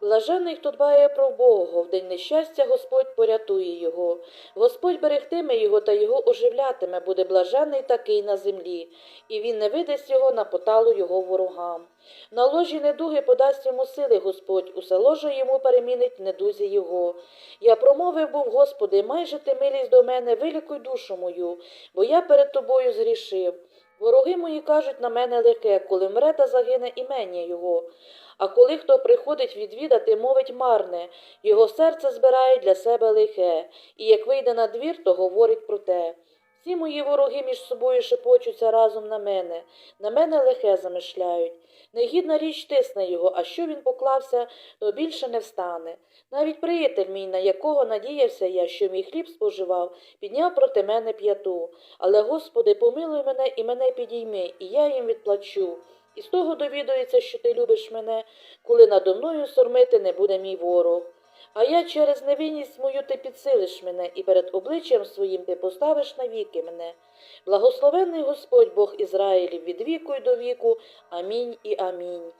Блажений, хто дбає про Бога, в день нещастя Господь порятує його. Господь берегтиме його та його оживлятиме, буде блажений такий на землі, і він не видасть його на поталу його ворогам. На ложі недуги подасть йому сили Господь, усе ложе йому перемінить недузі його. Я промовив був, Господи, майже ти милість до мене, вилікуй душу мою, бо я перед тобою згрішив. Вороги мої кажуть на мене лихе, коли мре та загине імення його. А коли хто приходить відвідати, мовить марне, його серце збирає для себе лихе, і як вийде на двір, то говорить про те. Всі мої вороги між собою шепочуться разом на мене, на мене лихе замишляють. Негідна річ тисне його, а що він поклався, то більше не встане. Навіть приятель мій, на якого надіявся я, що мій хліб споживав, підняв проти мене п'яту. Але, Господи, помилуй мене і мене підійми, і я їм відплачу. І з того довідується, що ти любиш мене, коли надо мною сормити не буде мій ворог. А я через невинність мою ти підсилиш мене, і перед обличчям своїм ти поставиш навіки мене. Благословенний Господь Бог Ізраїлів від віку й до віку. Амінь і амінь.